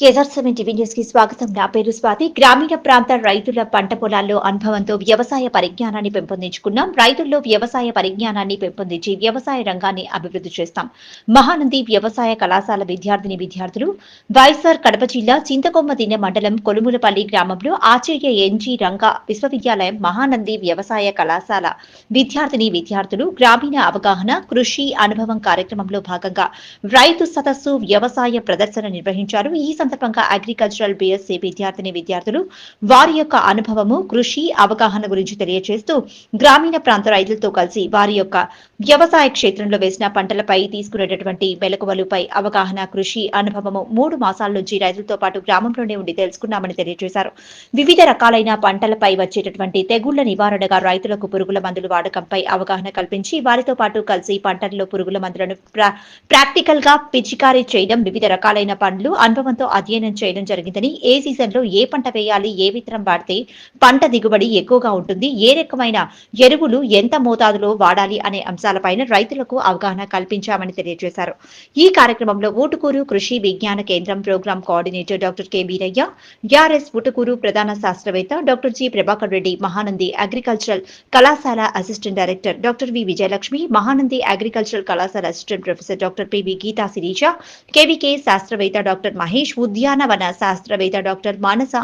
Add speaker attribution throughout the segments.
Speaker 1: ఎజర్సెవెన్ TV న్యూస్కి స్వాగతం. నా పేరు స్వాతి. గ్రామీణ ప్రాంత రైతుల పంట పొలాల్లో అనుభవంతో వ్యవసాయ పరిజ్ఞానాన్ని పెంపొందించుకున్నాం. రైతుల్లో వ్యవసాయ పరిజ్ఞానాన్ని పెంపొందించి వ్యవసాయ రంగాన్ని అభివృద్ధి చేస్తాం. మహానంది వ్యవసాయ కళాశాల విద్యార్థిని విద్యార్థులు వైఎస్ఆర్ కడప జిల్లా చింతకొమ్మదిన్న మండలం కొలుములపల్లి గ్రామంలో ఆచార్య ఎన్జి రంగా విశ్వవిద్యాలయం మహానంది వ్యవసాయ కళాశాల విద్యార్థిని విద్యార్థులు గ్రామీణ అవగాహన కృషి అనుభవం కార్యక్రమంలో భాగంగా రైతు సదస్సు వ్యవసాయ ప్రదర్శన నిర్వహించారు. ఈ సందర్భంగా అగ్రికల్చరల్ బిఎస్సి విద్యార్థిని విద్యార్థులు వారి యొక్క అనుభవము కృషి అవగాహన గురించి తెలియజేస్తూ గ్రామీణ ప్రాంత రైతులతో కలిసి వారి యొక్క వ్యవసాయ క్షేత్రంలో వేసిన పంటలపై తీసుకునేటటువంటి మెలకువలుపై అవగాహన కృషి అనుభవము మూడు మాసాల నుంచి రైతులతో పాటు గ్రామంలోనే ఉండి తెలుసుకున్నామని తెలియజేశారు వివిధ రకాలైన పంటలపై వచ్చేటటువంటి తెగుళ్ళ నివారణగా రైతులకు పురుగుల మందుల వాడకంపై అవగాహన కల్పించి వారితో పాటు కలిసి పంటల్లో పురుగుల మందులను ప్రాక్టికల్గా పిచికారీ చేయడం వివిధ రకాలైన పండ్లు అనుభవంతో అధ్యయనం చేయడం జరిగిందని ఏ సీజన్లో ఏ పంట వేయాలి ఏ విత్తనం వాడితే పంట దిగుబడి ఎక్కువగా ఉంటుంది ఏ రకమైన ఎరువులు ఎంత మోతాదులో వాడాలి అనే అంశాలపైన రైతులకు అవగాహన కల్పించామని తెలియజేశారు. ఈ కార్యక్రమంలో Utukuru Krishi Vignana Kendram program coordinator doctor K Veeraiah యార్ఎస్ Utukuru ప్రధాన శాస్త్రవేత్త doctor G Prabhakar Reddy Mahanandi agricultural కళాశాల assistant director doctor V Vijayalakshmi Mahanandi agricultural కళాశాల assistant professor doctor P V Geetha Sirisha KVK శాస్త్రవేత్త డాక్టర్ మహేష్ ఉద్యానవన శాస్త్రవేత్త doctor మానస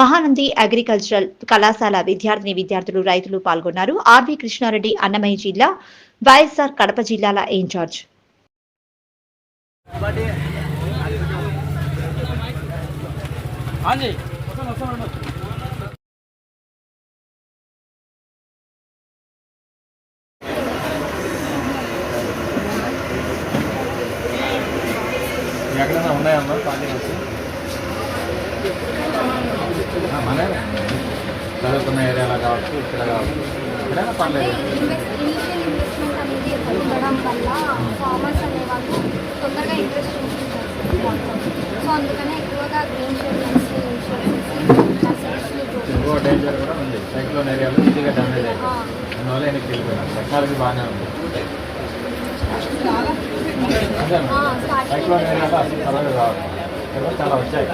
Speaker 1: Mahanandi agricultural కళాశాల విద్యార్థిని విద్యార్థులు రైతులు పాల్గొన్నారు. ఆర్వి కృష్ణారెడ్డి అన్నమయ్య జిల్లా వైఎస్ఆర్ కడప జిల్లాల ఇన్ఛార్జ్.
Speaker 2: हाँ టెక్నాలజీ బాగానే ఉంది. సైక్లోన్ ఏరియాలో అసలు త్వరగా రావాలి ఇక్కడ చాలా వచ్చాయి.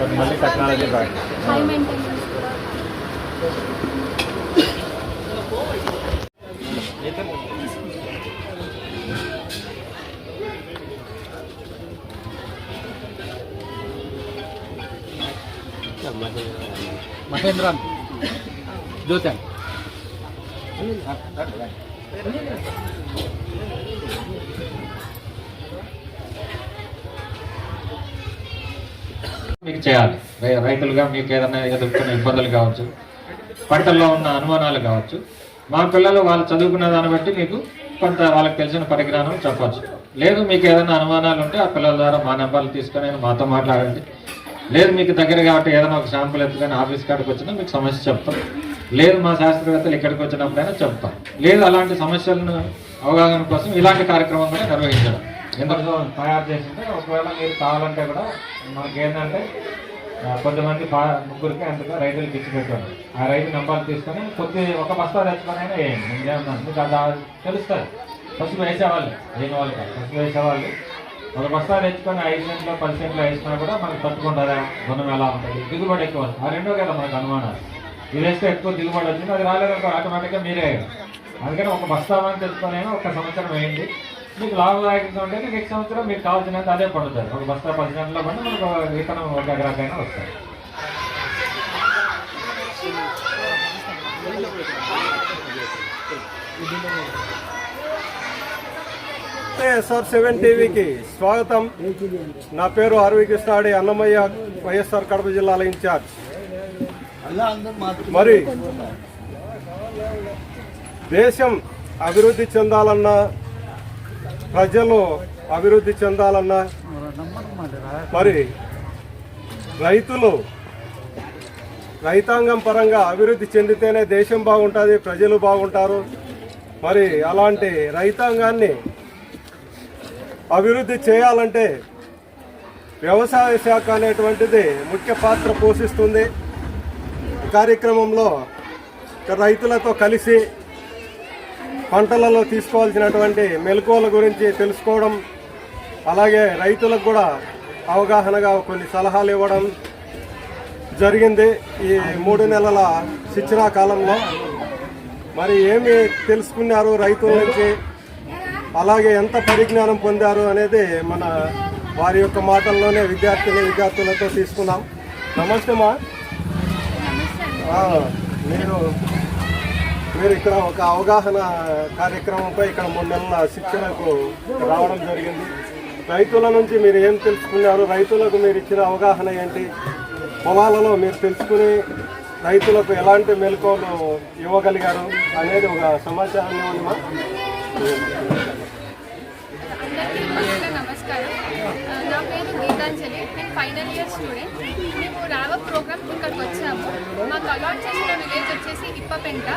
Speaker 2: బట్ మళ్ళీ టెక్నాలజీ బ్యాక్ మహేంద్ర. జ్యోతి మీకు చేయాలి. రై- రైతులుగా మీకు ఏదైనా ఎదుర్కొన్న ఇబ్బందులు కావచ్చు పంటల్లో ఉన్న అనుమానాలు కావచ్చు మా పిల్లలు వాళ్ళు చదువుకున్న దాన్ని బట్టి మీకు కొంత వాళ్ళకి తెలిసిన పరిజ్ఞానం చెప్పచ్చు. లేదు మీకు ఏదైనా అనుమానాలు ఉంటే ఆ పిల్లల ద్వారా మా నెంబర్లు తీసుకొని మాతో మాట్లాడండి. లేదు మీకు దగ్గర కాబట్టి ఏదైనా ఒక శాంపుల్ ఎత్తుకొని ఆఫీస్ కాడికి వచ్చినా మీకు సమస్య చెప్తాం. లేదు మా శాస్త్రవేత్తలు ఇక్కడికి వచ్చినప్పుడైనా చెప్తాం. లేదు అలాంటి సమస్యలను అవగాహన కోసం ఇలాంటి కార్యక్రమం కూడా నిర్వహించడం. ఎందుకు తయారు చేసింటే ఒకవేళ మీరు కావాలంటే కూడా మనకి ఏంటంటే కొంతమంది బా- ముగ్గురికి అంతగా రైతులకు ఇచ్చి పెట్టారు. ఆ రైతు నెంబర్లు తీసుకొని కొద్ది ఒక బస్తా తెచ్చుకొని అయినా వేయండి. ఇంకేమన్నా మీకు అది తెలుస్తుంది. పసుపు వేసేవాళ్ళు లేని వాళ్ళు కాదు. ఫస్ట్ వేసేవాళ్ళు. ఒక బస్తా తెచ్చుకొని ఐదు సెంట్లో పది సెంట్లో వేసినా కూడా మనకు తట్టుకుంటారా గుణం ఎలా ఉంటుంది? దిగుబడి ఎక్కువ ఆ రెండో కదా మనకు అనుమానాలు. ఇది వేస్తే ఎక్కువ దిగుబడి వచ్చింది. అది రాలేదు ఆటోమేటిక్గా మీరే. అందుకని ఒక బస్తా మంది ఒక సంవత్సరం వేయండి మీకు లాభదాయకంగా ఉంటే నెక్స్ట్ సంవత్సరం మీకు కావాల్సినంత అదే పండుతుంది ఒక బస్తా పది గంటల పండి మనకు ఒక విత్తనం ఒక ఎకరాకైనా వస్తుంది
Speaker 3: ఎస్ఆర్ సెవెన్ టీవీకి స్వాగతం. నా పేరు అరవి కృష్ణాడి అన్నమయ్య వైఎస్ఆర్ కడప జిల్లాల ఇన్ఛార్జ్. మరి దేశం అభివృద్ధి చెందాలన్నా ప్రజలు అభివృద్ధి చెందాలన్నా మరి రైతులు రైతాంగం పరంగా అభివృద్ధి చెందితేనే దేశం బాగుంటుంది ప్రజలు బాగుంటారు. మరి అలాంటి రైతాంగాన్ని అభివృద్ధి చేయాలంటే వ్యవసాయ శాఖ అనేటువంటిది ముఖ్య పాత్ర పోషిస్తుంది. కార్యక్రమంలో రైతులతో కలిసి పంటలలో తీసుకోవాల్సినటువంటి మెలకువల గురించి తెలుసుకోవడం అలాగే రైతులకు కూడా అవగాహనగా కొన్ని సలహాలు ఇవ్వడం జరిగింది ఈ మూడు నెలల శిక్షణా కాలంలో. మరి ఏమి తెలుసుకున్నారు రైతుల నుంచి? అలాగే ఎంత పరిజ్ఞానం పొందారు అనేది మన వారి యొక్క మాటల్లోనే విద్యార్థిని విద్యార్థులతో తీసుకున్నాం నమస్తే మా. మీరు మీరు ఇక్కడ ఒక అవగాహన కార్యక్రమంపై ఇక్కడ మూడు నెలల శిక్షణకు రావడం జరిగింది. రైతుల నుంచి మీరు ఏం తెలుసుకున్నారు? రైతులకు మీరు ఇచ్చిన అవగాహన ఏంటి? పొలాలలో మీరు తెలుసుకుని రైతులకు ఎలాంటి మెలకువలు ఇవ్వగలిగారు అనేది ఒక సమాచారం ఇవ్వండి
Speaker 4: నమస్కారం. నా పేరు గీతాంజలి. నేను ఫైనల్ ఇయర్ స్టూడెంట్ రావ ప్రోగ్రామ్ ఇక్కడికి వచ్చాము. మాకు అలాట్ చేసిన విలేజ్ వచ్చేసి ఇప్పపెంట.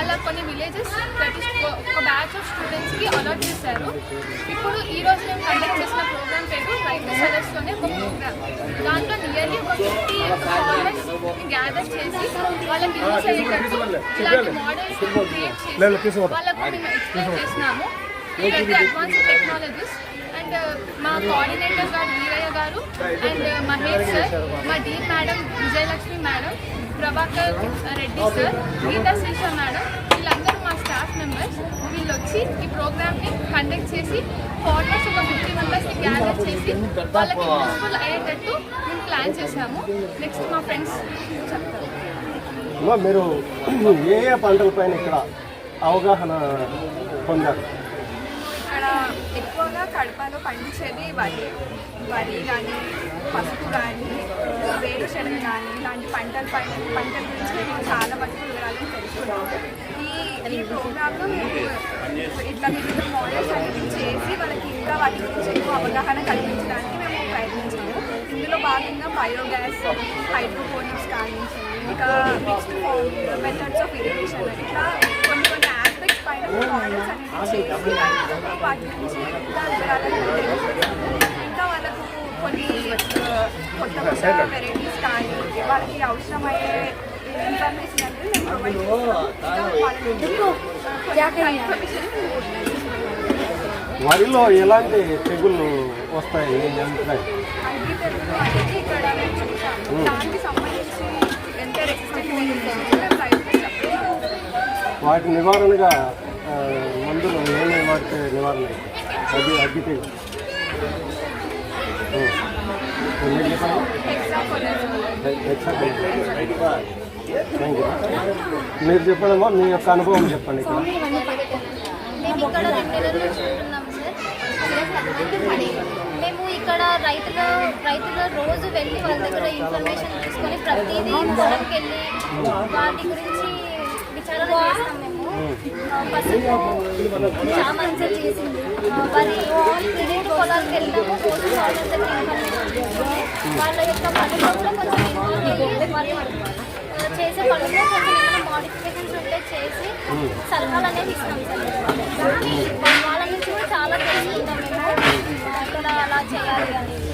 Speaker 4: అలా కొన్ని విలేజెస్ ప్రతి ఒక బ్యాచ్ ఆఫ్ స్టూడెంట్స్కి అలాట్ చేశారు. ఇప్పుడు ఈ రోజు మేము కండక్ట్ చేసిన ప్రోగ్రామ్ పేరు రైతు సదస్సులోనే ఒక ప్రోగ్రామ్ దాంట్లో నియర్లీ ఒక ఫిఫ్టీ గ్యాదర్ చేసి వాళ్ళకి యూజ్ అయ్యేటట్టు ఇలాంటి మోడల్స్ క్రియేట్ చేసి వాళ్ళకు మేము ఎక్స్ప్లెయిన్ చేసినాము. అడ్వాన్స్ టెక్నాలజీస్ అండ్ uh, మా కోఆర్డినేటర్ గారు వీరయ్య గారు అండ్ uh, మహేష్ సార్ మా dean madam Vijayalakshmi madam Prabhakar Reddy sir Geetha Sesha madam వీళ్ళందరూ మా స్టాఫ్ మెంబర్స్ వీళ్ళు వచ్చి ఈ ప్రోగ్రామ్ని కండక్ట్ చేసి ఫార్మర్స్ ఒక ఫిఫ్టీ మెంబర్స్ని గ్యాదర్ చేసి వాళ్ళకి యూస్ఫుల్ అయ్యేటట్టు మేము ప్లాన్ చేశాము. నెక్స్ట్ మా ఫ్రెండ్స్ చెప్తారు
Speaker 3: మీరు ఏ ఏ పంటలపైన ఇక్కడ అవగాహన పొందారు?
Speaker 5: కడపలో పండించేది వరి. వరి కానీ పసుపు కానీ వేరుశనగ కానీ ఇలాంటి పంటల పైన పంటల గురించి మేము చాలా మటుకు వివరాలు తెలుసుకున్నాము ఈ ఈ ప్రోగ్రాంలో మేము ఇట్లా వివిధ మోడల్స్ అనేది చేసి వాళ్ళకి ఇంకా వాటి గురించి ఎక్కువ అవగాహన కల్పించడానికి మేము ప్రయత్నించాము. ఇందులో భాగంగా బయోగ్యాస్ హైడ్రోపోనిక్స్ కానీ ఇంకా మిక్స్డ్ మెథడ్స్ ఆఫ్ ఇరిగేషన్ ఇట్లా పైన మోడల్స్ అనేవి చేసి వాళ్ళకి వాటి గురించి ఇంకా వివరాలను తెలియజేస్తాము. ఇంకా వాళ్ళకు కొన్ని ఆ, కొత్త కొత్త వెరైటీస్ కానీ వాళ్ళకి అవసరమయ్యే ఇన్ఫర్మేషన్ అనేది మేము ప్రొవైడ్ చేస్తాము ఇంకా వాళ్ళ నుంచి ఇన్ఫర్మేషన్
Speaker 3: వరిలో ఎలాంటి తెగుళ్ళు వస్తాయి? మీ అభిప్రాయం
Speaker 5: అగ్గి తెగులు అనేది ఇక్కడ మేము చూసాము దానికి సంబంధించి ఎంత రెసిస్టెంట్
Speaker 3: వాటి నివారణగా మందులు ఏమేమి వాటి నివారణ అది అగ్గితే. మీరు చెప్పండి. మీ యొక్క అనుభవం చెప్పండి ఇక్కడ.
Speaker 6: మేము ఇక్కడ రెండు నెలల నుంచి ఉంటున్నాం సార్ మేము ఇక్కడ రైతుల రైతుల రోజు వెళ్ళి వాళ్ళ దగ్గర ఇన్ఫర్మేషన్ తీసుకొని ప్రతిదీ పొలంకి వెళ్ళి వాటి గురించి చేసింది తిరిగి పొలాలకు వెళ్ళినాము వాళ్ళ యొక్క పనుల్లో కూడా కొంచెం ఇన్వాల్వ్ అయ్యి చేసే పనుల్లో కొంచెం ఏమైనా మోడిఫికేషన్స్ ఉంటే చేసి సలహాలు అనేది ఇస్తాం సార్ వాళ్ళ నుంచి కూడా చాలా తెలుసుకుంటాం మేము ఇక్కడ అలా చేయాలి అనేది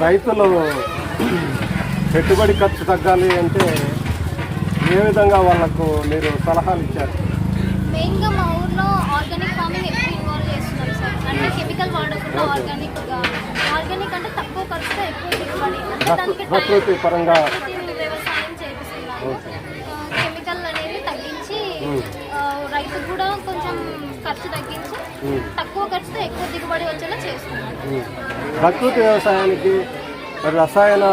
Speaker 3: రైతులు పెట్టుబడి ఖర్చు తగ్గాలి అంటే ఏ విధంగా వాళ్ళకు మీరు సలహాలు ఇచ్చారు?
Speaker 6: మెయిన్గా మా ఊర్లో ఆర్గానిక్ ఫార్మింగ్ ఎక్కువ ఇన్వాల్వ్ చేస్తున్నాం సార్. అంటే కెమికల్ వాడకుండా ఆర్గానిక్గా ఆర్గానిక్ అంటే తక్కువ ఖర్చుతో ఎక్కువ దిగుబడి. అంటే దానికి
Speaker 3: ప్రకృతి పరంగా
Speaker 6: వ్యవసాయం చేపిస్తున్నాము కెమికల్ అనేది తగ్గించి ఆ, రైతుకు కూడా కొంచెం ఖర్చు తగ్గించి తక్కువ ఖర్చుతో ఎక్కువ దిగుబడి వచ్చేలా చేస్తున్నాం.
Speaker 3: ప్రకృతి వ్యవసాయానికి రసాయన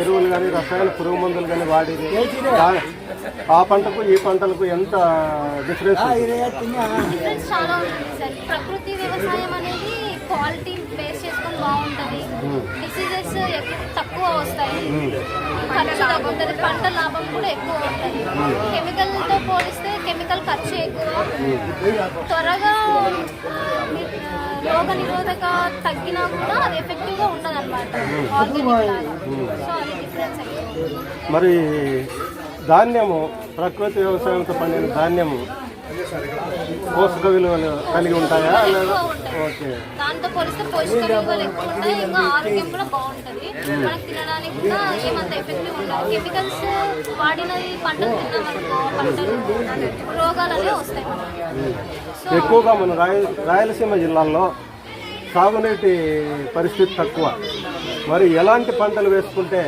Speaker 3: ఎరువులు కానీ రసాయన పురుగు మందులు కానీ వాడేది. ఆ పంటకు ఈ పంటలకు ఎంత డిఫరెన్స్ ఉంది?
Speaker 6: డిఫరెన్స్ చాలా ఉంటుంది సార్. ప్రకృతి వ్యవసాయం అనేది క్వాలిటీ బేస్ చేసుకొని బాగుంటుంది. డిసీజెస్ తక్కువ వస్తాయి. ఖర్చు తగ్గుతుంది పంట లాభం కూడా ఎక్కువ ఉంటుంది. కెమికల్తో పోలిస్తే కెమికల్ ఖర్చు ఎక్కువ. త్వరగా రోగ నిరోధక తగ్గినా కూడా అది ఎఫెక్టివ్గా ఉండదు అనమాట ఆర్గానిక్ లాగా. సో అది డిఫరెన్స్ ఎక్కువ
Speaker 3: మరి ధాన్యము ప్రకృతి వ్యవసాయంతో పండిన ధాన్యము పోషక విలువలు కలిగి ఉంటాయా? లేదా. ఓకే.
Speaker 6: దాంతో పోలిస్తే పోషక విలువలు ఎక్కువ ఉంటాయి ఇంకా ఆరోగ్యం కూడా బాగుంటుంది. మనకు తినడానికి కూడా ఏమంత ఎఫెక్టివ్ ఉండదు. కెమికల్స్ వాడినది పంటలు తిన్నామనుకో పంటలు రోగాలు అనేవి వస్తాయి
Speaker 3: ఎక్కువగా మన రాయ రాయలసీమ జిల్లాల్లో సాగునీటి పరిస్థితి తక్కువ. మరి ఎలాంటి పంటలు వేసుకుంటే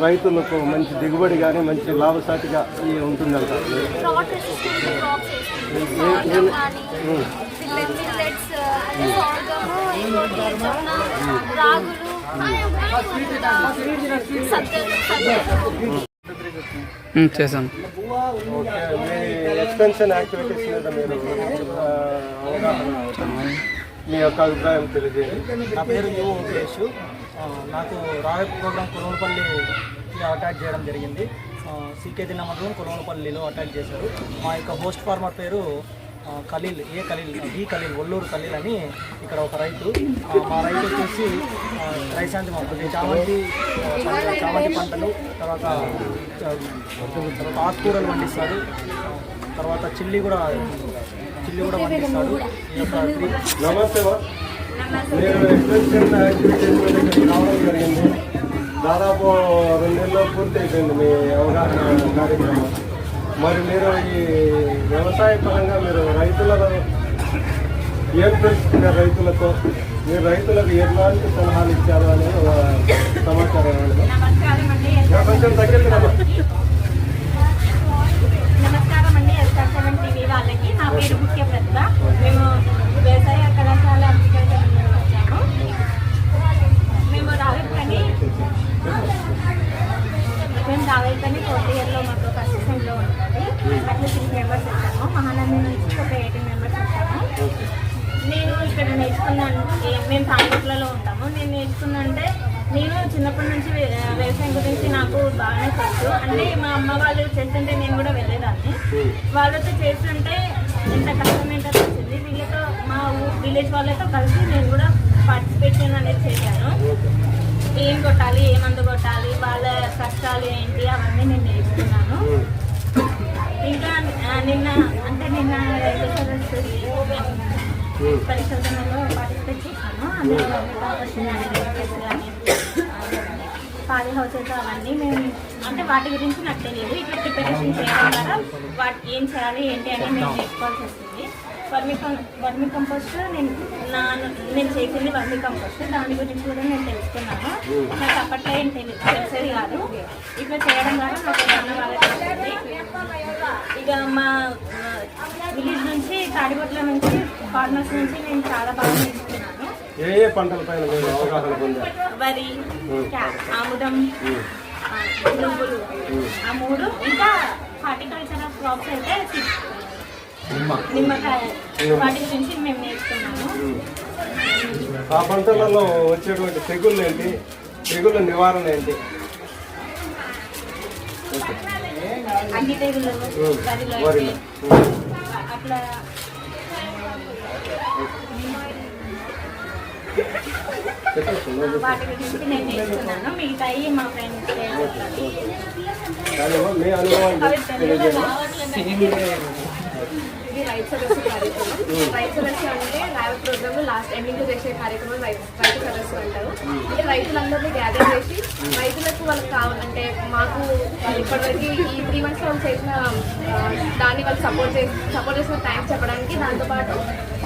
Speaker 3: రైతులకు మంచి దిగుబడి కానీ మంచి లాభసాటిగా ఉంటుందంట.
Speaker 7: చేశాను
Speaker 3: ఓకే మీ ఎక్స్టెన్షన్ యాక్టివిటీస్ మీద మీరు ఆ, అవగాహన మీ యొక్క అభిప్రాయం తెలియజేయండి.
Speaker 8: నా పేరు యు ఉపేష్ నాకు రాయల్ ప్రోగ్రాం కులవలపల్లి అటాక్ చేయడం జరిగింది. సీకే దిన మండలం కులవలపల్లిలో అటాక్ చేశారు. మా యొక్క హోస్ట్ ఫార్మర్ పేరు ఖలీల్ ఏ ఖలీల్ ఈ ఖలీల్ ఒల్లూరు ఖలీల్ అని ఇక్కడ ఒక రైతు. మా రైతు వచ్చేసి ఆ, రైశాంతి మాకు చామంతి చామంతి పంటలు తర్వాత తర్వాత ఆకుకూరలు పండిస్తారు. తర్వాత చిల్లి కూడా కూడా
Speaker 3: నమస్తే ఎక్స్టెన్షన్ యాక్టివిటీస్ రావడం జరిగింది. దాదాపు రెండు నెలల్లో పూర్తి అయిపోయింది మీ అవగాహన కార్యక్రమం. మరి మీరు ఈ వ్యవసాయ పరంగా మీరు రైతులను ఏం తెలుసుకున్నారు రైతులతో? మీరు రైతులకు ఎలాంటి సలహాలు ఇచ్చారు అని ఒక సమాచారం కొంచెం దగ్గరికి రమ్మా.
Speaker 9: నమస్కారం అండి ఎస్ఆర్ సెవెన్ టీవీ వాళ్ళకి నా పేరు ముఖ్య ప్రతిభ మేము వ్యవసాయ కళాశాల అగ్రికల్చర్ నుంచి వచ్చాము మేము రావేపని మేము రావేపని ఫోర్త్ ఇయర్లో మాకు ఫస్ట్ సెమ్లో ఉంటుంది అట్లా సిక్స్ మెంబర్స్ వచ్చాము మహానంది నుంచి ఒక ఎయిటీన్ మెంబర్స్ వచ్చాము నేను ఇక్కడ నేర్చుకున్నాను ఏ- మేము తాండూట్లలో ఉంటాము నేను నేర్చుకున్నంటే నేను చిన్నప్పటి నుంచి వ్య- వ్యవసాయం గురించి నాకు బాగానే తెలుసు అంటే మా అమ్మ వాళ్ళు చేస్తుంటే నేను కూడా వెళ్ళేదాన్ని వాళ్ళతో చేస్తుంటే ఎంత కష్టం ఏంటో తెలిసింది. వీళ్ళతో మా ఊ విలేజ్ వాళ్ళతో కలిసి నేను కూడా పార్టిసిపేషన్ అనేది చేశాను. ఏం కొట్టాలి ఏ మందు కొట్టాలి వాళ్ళ కష్టాలు ఏంటి అవన్నీ నేను నేర్చుకున్నాను. ఇంకా నిన్న అంటే నిన్న పరిశోధనలో పార్టిసిపేట్ చేశాను. అందులో పాలి హౌసెస్ అవన్నీ మేము అంటే వాటి గురించి నాకు తెలియదు. ఇట్లా ప్రిపరేషన్ చేయడం ద్వారా వాటి ఏం చేయాలి ఏంటి అని నేను నేర్చుకోవాల్సి వస్తుంది. వర్మి వర్మి కంపోస్ట్ నేను నా నేను చేసింది వర్మి కంపోస్ట్ దాని గురించి కూడా నేను తెలుసుకున్నాను. నాకు అప్పట్లో ఏం తెలిసేది కాదు. ఇట్లా చేయడం ద్వారా నాకు చాలా బాగా ఇక మా విలేజ్ నుంచి తాడిపట్ల నుంచి ఫార్మర్స్ నుంచి నేను చాలా బాగా
Speaker 3: ఏ ఏ పంటలపైన మీరు అవగాహన పొందారు?
Speaker 9: వరి ఆముదం ఆ, నువ్వులు ఆ మూడు ఇంకా హార్టికల్చరల్ క్రాప్స్ అయితే సి- నిమ్మకాయ. వాటి గురించి మేము నేర్చుకున్నాము.
Speaker 3: ఆ పంటలలో వచ్చేటువంటి తెగుళ్ళు ఏంటి? తెగుళ్ళ నివారణ ఏంటి?
Speaker 9: అన్ని వరిలో అట్లా.
Speaker 3: చెప్పేసి
Speaker 9: వాటి గురించి నేను నేర్చుకున్నాను మిగతాయి మా ఫ్రెండ్స్
Speaker 10: ఇది రైతు సదస్సు కార్యక్రమం రైతు సదస్సు అంటే లైవ్ ప్రోగ్రామ్ లాస్ట్ ఎండింగ్ చేసే కార్యక్రమం రైతు సదస్సు అంటారు అంటే రైతులందరినీ గ్యాదర్ చేసి రైతులకు వాళ్ళకి కావాలంటే మాకు ఇప్పటివరకు ఈ త్రీ మంత్స్ వాళ్ళు చేసిన దాన్ని వాళ్ళు సపోర్ట్ చేసి సపోర్ట్ చేసిన థ్యాంక్స్ చెప్పడానికి దాంతోపాటు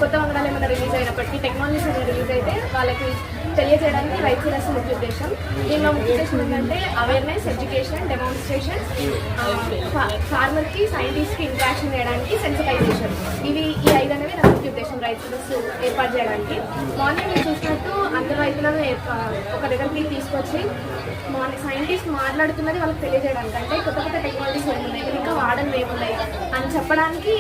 Speaker 10: కొత్త వంగడాలు ఏమైనా రిలీజ్ అయినప్పటికీ టెక్నాలజీస్ ఏమైనా రిలీజ్ అయితే వాళ్ళకి తెలియజేయడానికి రైట్ చేయాల్సిన ముఖ్య ఉద్దేశం. దీనిలో ముఖ్య ఉద్దేశం ఏంటంటే అవేర్నెస్ ఎడ్యుకేషన్ డెమాన్స్ట్రేషన్ ఫార్మర్కి సైంటిస్ట్కి ఇంట్రాక్షన్ చేయడానికి సెన్సిటైజేషన్ ఇవి ఈ ఐదు అనేవి నా ముఖ్య ఉద్దేశం రైతు ఏర్పాటు చేయడానికి. మార్నింగ్ మీరు చూసినట్టు అందరు రైతులను ఒక దగ్గరికి తీసుకొచ్చి మార్నింగ్ సైంటిస్ట్ మాట్లాడుతున్నది వాళ్ళకి తెలియజేయడానికి. అంటే కొత్త కొత్త టెక్నాలజీస్ ఏమున్నాయి ఇంకా వాడని ఏమున్నాయి అని చెప్పడానికి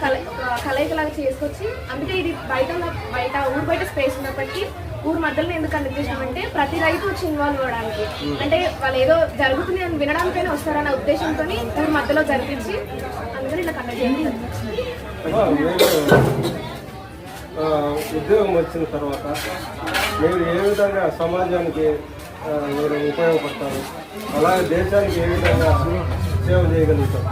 Speaker 10: కల- కలయికలాగా చేసుకొచ్చి అందుకే ఇది బయట బయట ఊరు బయట స్పేస్ ఉన్నప్పటికీ ఊరు మధ్యలో ఎందుకు అందించాం అంటే ప్రతి రైతు వచ్చి ఇన్వాల్వ్ అవ్వడానికి. అంటే వాళ్ళు ఏదో జరుగుతుంది అని వినడానికైనా వస్తారన్న ఉద్దేశంతో ఊరు మధ్యలో జరిపించి అందుకని ఇలా కండక్ట్
Speaker 3: ఉద్యోగం వచ్చిన తర్వాత మీరు ఏ విధంగా సమాజానికి మీరు ఉపయోగపడతారు. అలాగే దేశానికి ఏ విధంగా సేవ చేయగలుగుతారు?